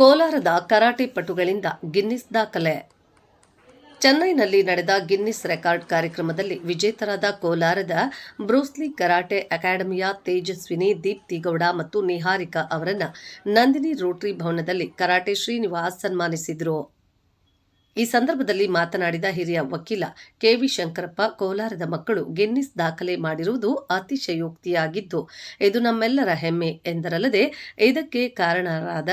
ಕೋಲಾರದ karate ಪಟುಗಳಿಂದ Guinness ದಾಖಲೆ. ಚೆನ್ನೈನಲ್ಲಿ ನಡೆದ ಗಿನ್ನಿಸ್ ರೆಕಾರ್ಡ್ ಕಾರ್ಯಕ್ರಮದಲ್ಲಿ ವಿಜೇತರಾದ ಕೋಲಾರದ ಬ್ರೂಸ್ಲಿ ಕರಾಟೆ ಅಕಾಡೆಮಿಯ ತೇಜಸ್ವಿನಿ ದೀಪ್ತಿ ಗೌಡ ಮತ್ತು ನಿಹಾರಿಕಾ ಅವರನ್ನು ನಂದಿನಿ ರೋಟರಿ ಭವನದಲ್ಲಿ ಕರಾಟೆ ಶ್ರೀನಿವಾಸ್ ಸನ್ಮಾನಿಸಿದರು. ಈ ಸಂದರ್ಭದಲ್ಲಿ ಮಾತನಾಡಿದ ಹಿರಿಯ ವಕೀಲ ಕೆವಿ ಶಂಕರಪ್ಪ, ಕೋಲಾರದ ಮಕ್ಕಳು ಗಿನ್ನಿಸ್ ದಾಖಲೆ ಮಾಡಿರುವುದು ಅತಿಶಯೋಕ್ತಿಯಾಗಿದ್ದು, ಇದು ನಮ್ಮೆಲ್ಲರ ಹೆಮ್ಮೆ ಎಂದರಲ್ಲದೆ, ಇದಕ್ಕೆ ಕಾರಣರಾದ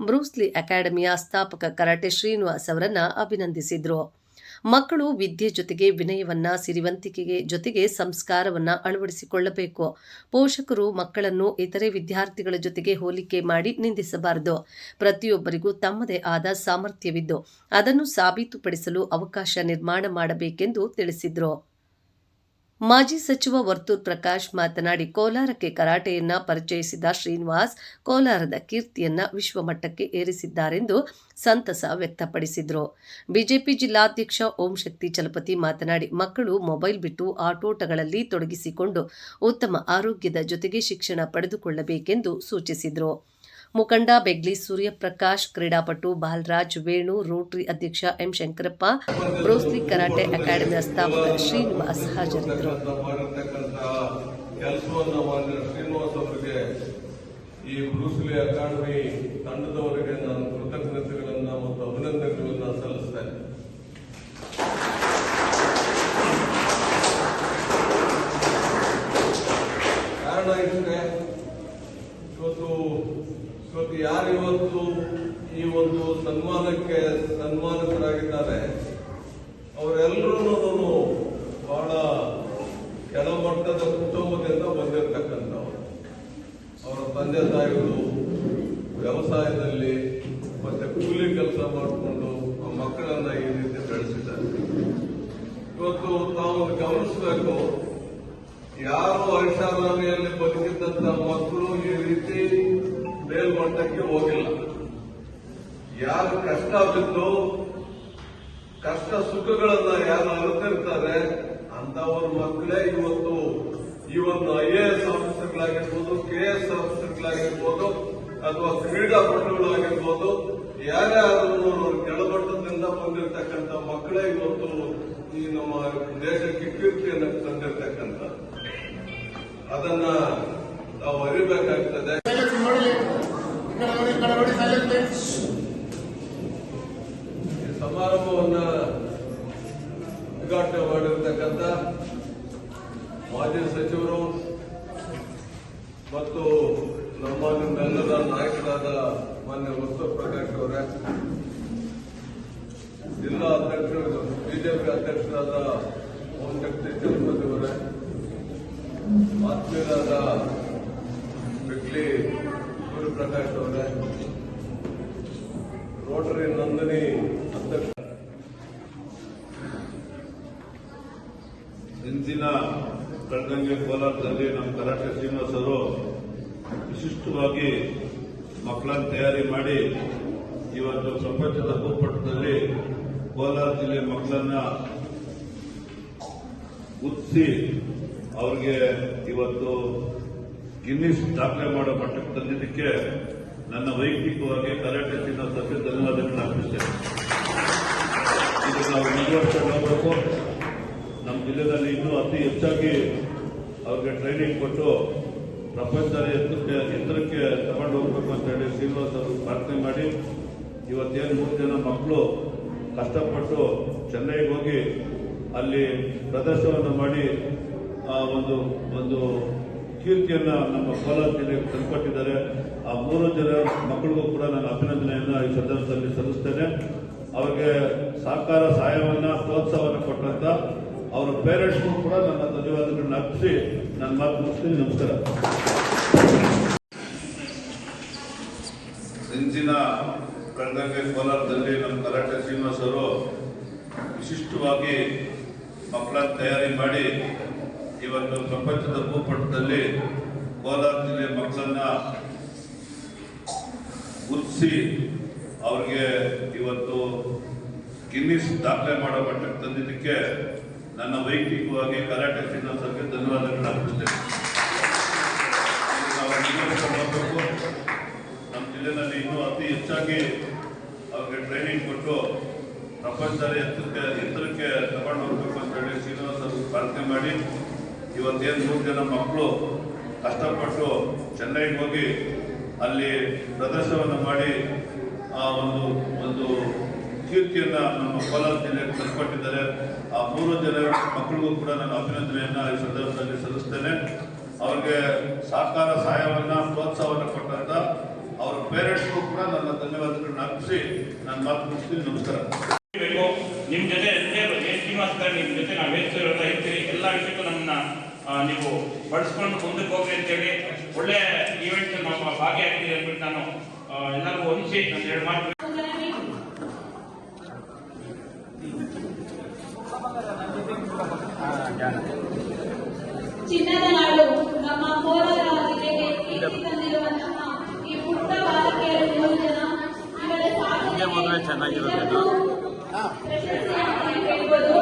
ಬ್ರೂಸ್ಲಿ ಅಕಾಡೆಮಿಯ ಸ್ಥಾಪಕ ಕರಾಟೆ ಶ್ರೀನಿವಾಸ್ ಅವರನ್ನು ಅಭಿನಂದಿಸಿದ್ರು. ಮಕ್ಕಳು ವಿದ್ಯೆ ಜೊತೆಗೆ ವಿನಯವನ್ನ, ಸಿರಿವಂತಿಕೆಗೆ ಜೊತೆಗೆ ಸಂಸ್ಕಾರವನ್ನ ಅಳವಡಿಸಿಕೊಳ್ಳಬೇಕು. ಪೋಷಕರು ಮಕ್ಕಳನ್ನು ಇತರೆ ವಿದ್ಯಾರ್ಥಿಗಳ ಜೊತೆಗೆ ಹೋಲಿಕೆ ಮಾಡಿ ನಿಂದಿಸಬಾರದು. ಪ್ರತಿಯೊಬ್ಬರಿಗೂ ತಮ್ಮದೇ ಆದ ಸಾಮರ್ಥ್ಯವಿದ್ದು, ಅದನ್ನು ಸಾಬೀತುಪಡಿಸಲು ಅವಕಾಶ ನಿರ್ಮಾಣ ಮಾಡಬೇಕೆಂದು ತಿಳಿಸಿದರು. ಮಾಜಿ ಸಚಿವ ವರ್ತೂರ್ ಪ್ರಕಾಶ್ ಮಾತನಾಡಿ, ಕೋಲಾರಕ್ಕೆ ಕರಾಟೆಯನ್ನ ಪರಿಚಯಿಸಿದ ಶ್ರೀನಿವಾಸ್ ಕೋಲಾರದ ಕೀರ್ತಿಯನ್ನ ವಿಶ್ವಮಟ್ಟಕ್ಕೆ ಏರಿಸಿದ್ದಾರೆಂದು ಸಂತಸ ವ್ಯಕ್ತಪಡಿಸಿದರು. ಬಿಜೆಪಿ ಜಿಲ್ಲಾಧ್ಯಕ್ಷ ಓಂ ಶಕ್ತಿ ಚಲಪತಿ ಮಾತನಾಡಿ, ಮಕ್ಕಳು ಮೊಬೈಲ್ ಬಿಟ್ಟು ಆಟೋಟಗಳಲ್ಲಿ ತೊಡಗಿಸಿಕೊಂಡು ಉತ್ತಮ ಆರೋಗ್ಯದ ಜೊತೆಗೆ ಶಿಕ್ಷಣ ಪಡೆದುಕೊಳ್ಳಬೇಕೆಂದು ಸೂಚಿಸಿದರು. ಮುಖಂಡ ಬೆಗ್ಲಿ ಸೂರ್ಯಪ್ರಕಾಶ್, ಕ್ರೀಡಾಪಟು ಬಾಲರಾಜ್, ವೇಣು ರೋಟರಿ ಅಧ್ಯಕ್ಷ M Shankarappa, Bruce Lee karate ಅಕಾಡೆಮಿಯ ಸ್ಥಾಪಕ ಶ್ರೀನಿವಾಸ್ ಹಾಜರಿದ್ದರು. ಈ ಬ್ರೂಸ್ಲಿ ಅಕಾಡೆಮಿ ತಂಡದವರಿಗೆ ನಾನು ಕೃತಜ್ಞತೆಗಳನ್ನ ಮತ್ತು ಅಭಿನಂದನೆಗಳನ್ನ ಸಲ್ಲಿಸ್ತೇನೆ ಕಾರಣ ಇಷ್ಟೇ. ಇವತ್ತು ಯಾರು ಇವತ್ತು ಈ ಒಂದು ಸನ್ಮಾನಕ್ಕೆ ಸನ್ಮಾನಿತರಾಗಿದ್ದಾರೆ, ಅವರೆಲ್ಲರೂ ಬಹಳ ಕೆಳಮಟ್ಟದ ಕುಟುಂಬದಿಂದ ಬಂದಿರತಕ್ಕಂಥವ್ರು. ಅವರ ತಂದೆ ತಾಯಿಗಳು ವ್ಯವಸಾಯದಲ್ಲಿ ಮತ್ತೆ ಕೂಲಿ ಕೆಲಸ ಮಾಡಿಕೊಂಡು ಮಕ್ಕಳನ್ನ ಈ ರೀತಿ ಬೆಳೆಸಿದ್ದಾರೆ. ಇವತ್ತು ತಾವು ಗಮನಿಸಬೇಕು, ಯಾರು ಐಷಾರಾಮಿಯಲ್ಲಿ ಬದುಕಿದ್ದಂತ ಮಕ್ಕಳು ಮೇಲ್ಮಟ್ಟಕ್ಕೆ ಹೋಗಿಲ್ಲ. ಯಾರು ಕಷ್ಟ ಬಿದ್ದು ಕಷ್ಟ ಸುಖಗಳನ್ನ ಯಾರು ಅರಿತಿರ್ತಾರೆ ಅಂತವರ ಮಕ್ಕಳೇ ಇವತ್ತು ಈ ಒಂದು ಐ ಎ ಎಸ್ ಆಫೀಸರ್ಗಳಾಗಿರ್ಬೋದು ಕೆ ಎಸ್ ಆಫೀಸರ್ಗಳಾಗಿರ್ಬೋದು ಅಥವಾ ಕ್ರೀಡಾಪಟುಗಳಾಗಿರ್ಬೋದು, ಯಾರೇ ಆದ್ರೂ ಕೆಳಮಟ್ಟದಿಂದ ಬಂದಿರತಕ್ಕಂಥ ಮಕ್ಕಳೇ ಇವತ್ತು ಈ ನಮ್ಮ ದೇಶಕ್ಕೆ ಕೀರ್ತಿಯನ್ನು ತಂದಿರತಕ್ಕಂಥ. ಅದನ್ನ ನಾವು ಅರಿಬೇಕಾಗ್ತದೆ ಸೈಲೆನ್ಸ್ ನೋಡಿ ಈ ಕಡೆ ನೋಡಿ ಈ ಕಡೆ ನೋಡಿ ಸೈಲೆನ್ಸ್ ಈ ಸಮಾರಂಭವನ್ನ ಉದ್ಘಾಟನೆ ಮಾಡಿರ್ತಕ್ಕಂಥ ಮಾಜಿ ಸಚಿವರು ಮತ್ತು ನಿಮ್ಮೆಲ್ಲರ ನಾಯಕರಾದ ಮಾನ್ಯ ವಸ್ತು ಪ್ರಕಾಶ್ ಅವರೇ, ಜಿಲ್ಲಾ ಅಧ್ಯಕ್ಷರು, ಬಿಜೆಪಿ ಅಧ್ಯಕ್ಷರಾದ ಓಂ ಶಕ್ತಿ ಚಲಪತಿ ಅವರೇ, ಆತ್ಮೀಯರಾದ ಬಿಗ್ಲಿ ಸೂರ್ಯಪ್ರಕಾಶ್ ಅವರೇ, ರೋಟರಿ ನಂದಿನಿ ಅಧ್ಯಕ್ಷ ಇಂದಿನ ಕಳೆದಂಗೆ ಕೋಲಾರದಲ್ಲಿ ನಮ್ಮ ಕರಾಟೆ ಶ್ರೀನಿವಾಸ್ ಅವರು ವಿಶಿಷ್ಟವಾಗಿ ಮಕ್ಕಳನ್ನು ತಯಾರಿ ಮಾಡಿ ಇವತ್ತು ಪ್ರಪಂಚದ ಭೂಪಟದಲ್ಲಿ ಕೋಲಾರ ಜಿಲ್ಲೆ ಮಕ್ಕಳನ್ನ ಉತ್ಸಿ ಅವ್ರಿಗೆ ಇವತ್ತು ಗಿನ್ನಿಸ್ ದಾಖಲೆ ಮಾಡೋ ಮಟ್ಟಕ್ಕೆ ತಂದಿದ್ದಕ್ಕೆ ನನ್ನ ವೈಯಕ್ತಿಕವಾಗಿ ಕರಾಟೆ ಚಿನ್ನ ಸಭೆ ಧನ್ಯವಾದಗಳನ್ನ ಅರ್ಪಿಸ್ತೇನೆ. ಇದು ನಾವು ಮುಂದುವರ್ಸ್ಕೊಂಡು ಹೋಗಬೇಕು. ನಮ್ಮ ಜಿಲ್ಲೆಯಲ್ಲಿ ಇನ್ನೂ ಅತಿ ಹೆಚ್ಚಾಗಿ ಅವ್ರಿಗೆ ಟ್ರೈನಿಂಗ್ ಕೊಟ್ಟು ಪ್ರಪಂಚದಲ್ಲಿ ಎತ್ತರಕ್ಕೆ ಎತ್ತರಕ್ಕೆ ತಗೊಂಡು ಹೋಗ್ಬೇಕು ಅಂತ ಹೇಳಿ ಶ್ರೀನಿವಾಸ್ ಅವರು ಪ್ರಾರ್ಥನೆ ಮಾಡಿ. ಇವತ್ತೇನು ಮೂರು ಜನ ಮಕ್ಕಳು ಕಷ್ಟಪಟ್ಟು ಚೆನ್ನೈಗೆ ಹೋಗಿ ಅಲ್ಲಿ ಪ್ರದರ್ಶನವನ್ನು ಮಾಡಿ, ಆ ಒಂದು ಒಂದು ಕೀರ್ತಿಯನ್ನು ನಮ್ಮ ಕೋಲಾರ ಜಿಲ್ಲೆಗೆ ತಂದುಕೊಟ್ಟಿದ್ದಾರೆ. ಆ ಮೂರು ಜನ ಮಕ್ಕಳಿಗೂ ಕೂಡ ನಾನು ಅಭಿನಂದನೆಯನ್ನು ಈ ಸಂದರ್ಭದಲ್ಲಿ ಸಲ್ಲಿಸ್ತೇನೆ. ಅವರಿಗೆ ಸಹಕಾರ, ಸಹಾಯವನ್ನು, ಪ್ರೋತ್ಸಾಹವನ್ನು ಕೊಟ್ಟಂತ ಅವರ ಪೇರೆಂಟ್ಸ್ಗೂ ಕೂಡ ನನ್ನ ಧನ್ಯವಾದಗಳನ್ನ ಅರ್ಪಿಸಿ ನನ್ನ ಮಾತು ಮುಗಿಸ್ತೀನಿ ನಮಸ್ಕಾರ. ಇಂದಿನ ಕಳೆದಂಗೆ ಕೋಲಾರದಲ್ಲಿ ನಮ್ಮ ಕರಾಟೆ ಶ್ರೀನಿವಾಸರು ವಿಶಿಷ್ಟವಾಗಿ ಮಕ್ಕಳ ತಯಾರಿ ಮಾಡಿ ಇವತ್ತು ಪ್ರಪಂಚದ ಭೂಪಟದಲ್ಲಿ ಕೋಲಾರ ಜಿಲ್ಲೆ ಮಕ್ಕಳನ್ನ ಗುರುತಿಸಿ ಅವ್ರಿಗೆ ಇವತ್ತು ಗಿನ್ನಿಸ್ ದಾಖಲೆ ಮಾಡೋ ಮಟ್ಟಕ್ಕೆ ತಂದಿದ್ದಕ್ಕೆ ನನ್ನ ವೈಯಕ್ತಿಕವಾಗಿ ಕರಾಟೆ ಸಿಗ್ನಲ್ ಸರ್ಗೆ ಧನ್ಯವಾದಗಳನ್ನ ನಮ್ಮ ಜಿಲ್ಲೆನಲ್ಲಿ ಇನ್ನೂ ಅತಿ ಹೆಚ್ಚಾಗಿ ಅವ್ರಿಗೆ ಟ್ರೈನಿಂಗ್ ಕೊಟ್ಟು ಪ್ರಪಂಚದಲ್ಲಿ ಎತ್ತರಕ್ಕೆ ಎತ್ತರಕ್ಕೆ ತಗೊಂಡು ಹೋಗ್ಬೇಕು ಅಂತ ಹೇಳಿ ಶ್ರೀನಿವಾಸ್ ಪ್ರಾರ್ಥನೆ ಮಾಡಿ. ಇವತ್ತೇನು ಮೂರು ಜನ ಮಕ್ಕಳು ಕಷ್ಟಪಟ್ಟು ಚೆನ್ನೈಗೆ ಹೋಗಿ ಅಲ್ಲಿ ಪ್ರದರ್ಶನವನ್ನು ಮಾಡಿ ಆ ಒಂದು ಒಂದು ಕೀರ್ತಿಯನ್ನ ನಮ್ಮ ಕೋಲಾರ ಜಿಲ್ಲೆಗೆ ತಂದುಕೊಟ್ಟಿದ್ದಾರೆ. ಆ ಮೂರು ಜನ ಮಕ್ಕಳಿಗೂ ಕೂಡ ನಾನು ಅಭಿನಂದನೆಯನ್ನ ಈ ಸಂದರ್ಭದಲ್ಲಿ ಸಲ್ಲಿಸ್ತೇನೆ. ಅವ್ರಿಗೆ ಸಹಕಾರ ಸಹಾಯವನ್ನ, ಪ್ರೋತ್ಸಾಹವನ್ನು ಕೊಟ್ಟಂತ ಅವ್ರ ಪೇರೆಂಟ್ಸ್ಗೂ ಕೂಡ ನನ್ನ ಧನ್ಯವಾದಗಳನ್ನ ಅರ್ಪಿಸಿ ನನ್ನ ಮಾತು ಮುಗಿಸ್ತೀನಿ. ನಮಸ್ಕಾರ. ನಿಮ್ಮ ಜೊತೆ ಶ್ರೀನಿವಾಸ ನಿಮ್ಮ ಜೊತೆ ನಾವು ಹೇಳ್ತಿರೋದ ಇರ್ತೀರಿ. ಎಲ್ಲ ವಿಷಯಕ್ಕೂ ನಮ್ಮನ್ನ ನೀವು ಬಳಸ್ಕೊಂಡು ಮುಂದಕ್ಕೆ ಹೋಗ್ರಿ ಅಂತೇಳಿ ಒಳ್ಳೆ ಈವೆಂಟ್ ನಮ್ಮ ಭಾಗಿಯಾಗಿದ್ದೀರಿ ಅಂದ್ಬಿಟ್ಟು ನಾನು ಎಲ್ಲರಿಗೂ ಹೊಂದಿಸಿ ನಾನು ಎರಡು ಮಾತು ಚಿನ್ನದ ನಾಡು ನಮ್ಮ ಕೋಲಾರ ಜಿಲ್ಲೆಗೆ ಕೀರ್ತಿ ತಂದಿರುವಂತಹ ಈ ಪುಟ್ಟ ಬಾಲಕಿಯರು ಮೂರು ಜನ. ಇವರ ಸಾಧನೆ ಹೇಳ್ಬೋದು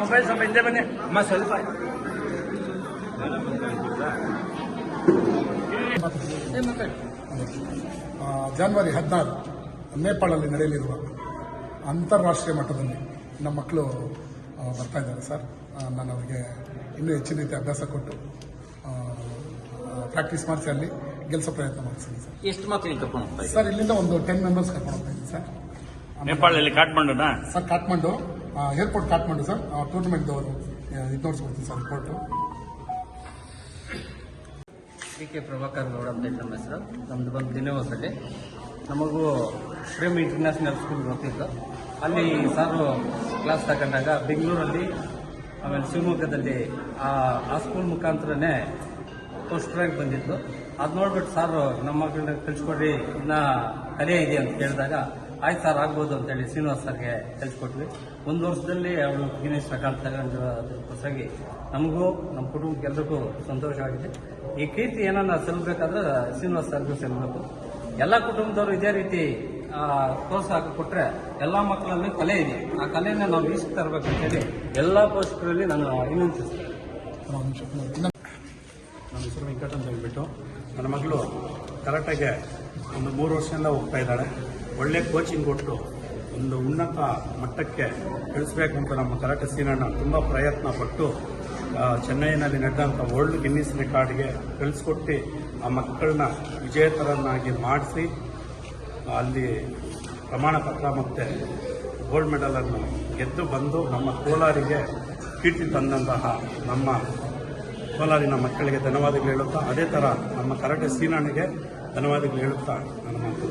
ಮೊಬೈಲ್ ಸ್ವಲ್ಪ ಹಿಂದೆ ಬನ್ನಿ ಅಮ್ಮ ಸ್ವಲ್ಪ ಆ, ಜಾನ್ವರಿ ಹದಿನಾರು. ನೇಪಾಳಲ್ಲಿ ನಡೆಯಲಿರುವ ಅಂತಾರಾಷ್ಟ್ರೀಯ ಮಟ್ಟದಲ್ಲಿ ನಮ್ಮ ಮಕ್ಕಳು ಬರ್ತಾ ಇದ್ದಾರೆ ಸರ್. ನಾನು ಅವರಿಗೆ ಇನ್ನೂ ಹೆಚ್ಚಿನ ರೀತಿ ಅಭ್ಯಾಸ ಕೊಟ್ಟು ಪ್ರಾಕ್ಟೀಸ್ ಮಾಡಿಸಿ ಅಲ್ಲಿ ಗೆಲ್ಲಿಸೋ ಪ್ರಯತ್ನ ಮಾಡ್ತೀನಿ ಸರ್. ಎಷ್ಟು ಮಕ್ಕಳಿಗೆ ಕರ್ಕೊಂಡು ಹೋಗ್ತಾ ಸರ್ ಇಲ್ಲಿಂದ ಒಂದು ಟೆನ್ ಮೆಂಬರ್ಸ್ ಕರ್ಕೊಂಡು ಹೋಗ್ತಾ ಇದ್ದೀನಿ ಸರ್. ನೇಪಾಳದಲ್ಲಿ ಕಾಠ್ಮಂಡುನಾ? Sir Kathmandu airport Kathmandu sir. Tournament ಇದು ನೋಡಿಸ್ಕೊಡ್ತೀನಿ sir report D K Prabhakar Gowda ಅಂತ ನಮ್ಮ ಹೆಸರು. ನಮ್ದು ಬಂದು ದಿನವಸಲ್ಲಿ ನಮಗೂ ಶ್ರೀಮ್ ಇಂಟರ್ನ್ಯಾಷನಲ್ ಸ್ಕೂಲ್ ಗೊತ್ತಿತ್ತು. ಅಲ್ಲಿ ಸಾರು ಕ್ಲಾಸ್ ತಗೊಂಡಾಗ ಬೆಂಗಳೂರಲ್ಲಿ ಆಮೇಲೆ ಶಿವಮೊಗ್ಗದಲ್ಲಿ ಆ ಸ್ಕೂಲ್ ಮುಖಾಂತರನೇ ಫಸ್ಟ್ ರ್ಯಾಂಕ್ ಬಂದಿತ್ತು. ಅದು ನೋಡ್ಬಿಟ್ಟು ಸಾರು ನಮ್ಮ ಮಕ್ಕಳನ್ನ ಕಳಿಸ್ಕೊಡ್ರಿ, ಇನ್ನ ಕಲೆ ಇದೆ ಅಂತ ಕೇಳಿದಾಗ, ಆಯ್ತು ಸರ್, ಆಗ್ಬೋದು ಅಂತೇಳಿ ಶ್ರೀನಿವಾಸ್ ಸರ್ಗೆ ಕಳಿಸ್ಕೊಟ್ವಿ. ಒಂದು ವರ್ಷದಲ್ಲಿ ಅವಳು ಗಿನೇಶ್ ರೆಕಾರ್ಡ್ ತಗೊಂಡಿರೋ ಅದ್ರ ಹೊಸಾಗಿ ನಮಗೂ ನಮ್ಮ ಕುಟುಂಬಕ್ಕೆಲ್ಲರಿಗೂ ಸಂತೋಷ ಆಗಿದೆ ಈ ಕೀರ್ತಿ ಏನನ್ನ ಸಲ್ಲಬೇಕಾದ್ರೆ ಶ್ರೀನಿವಾಸ್ ಸರ್ಗೂ ಸಲ್ಲಬೇಕು ಎಲ್ಲ ಕುಟುಂಬದವರು ಇದೇ ರೀತಿ ಪ್ರೋತ್ಸಾಹ ಕೊಟ್ಟರೆ ಎಲ್ಲ ಮಕ್ಕಳಲ್ಲಿ ಕಲೆ ಇದೆ. ಆ ಕಲೆಯನ್ನ ನಾವು ಈಸ್ ತರಬೇಕು ಅಂತೇಳಿ ಎಲ್ಲ ಪೋಷಕರಲ್ಲಿ ನಾನು ವಿನಂತಿಸ್ತೇನೆ. ನನ್ನ ಹೆಸರು ಅಂತ ಹೇಳ್ಬಿಟ್ಟು. ನನ್ನ ಮಗಳು ಕರೆಕ್ಟಾಗೆ ಒಂದು ಮೂರು ವರ್ಷದಿಂದ ಹೋಗ್ತಾ ಇದ್ದಾಳೆ. ಒಳ್ಳೆ ಕೋಚಿಂಗ್ ಕೊಟ್ಟು ಒಂದು ಉನ್ನತ ಮಟ್ಟಕ್ಕೆ ಬೆಳೆಸಬೇಕು ಅಂತ ನಮ್ಮ ಕರಾಟೆ ಸೀನಣ್ಣ ತುಂಬ ಪ್ರಯತ್ನ ಪಟ್ಟು ಚೆನ್ನೈನಲ್ಲಿ ನಡೆದಂಥ ವರ್ಲ್ಡ್ ಗಿನ್ನಿಸ್ ರೆಕಾರ್ಡ್ಗೆ ಕಳಿಸ್ಕೊಟ್ಟು ಆ ಮಕ್ಕಳನ್ನ ವಿಜೇತರನ್ನಾಗಿ ಮಾಡಿಸಿ, ಅಲ್ಲಿ ಪ್ರಮಾಣ ಪತ್ರ ಮತ್ತು ಗೋಲ್ಡ್ ಮೆಡಲನ್ನು ಗೆದ್ದು ಬಂದು ನಮ್ಮ ಕೋಲಾರಿಗೆ ಕೀರ್ತಿ ತಂದಂತಹ ನಮ್ಮ ಕೋಲಾರಿನ ಮಕ್ಕಳಿಗೆ ಧನ್ಯವಾದಗಳು ಹೇಳುತ್ತಾ, ಅದೇ ಥರ ನಮ್ಮ ಕರಾಟೆ ಸೀನಾನಿಗೆ ಧನ್ಯವಾದಗಳು ಹೇಳುತ್ತಾ, ನನ್ನ ಮಾತು.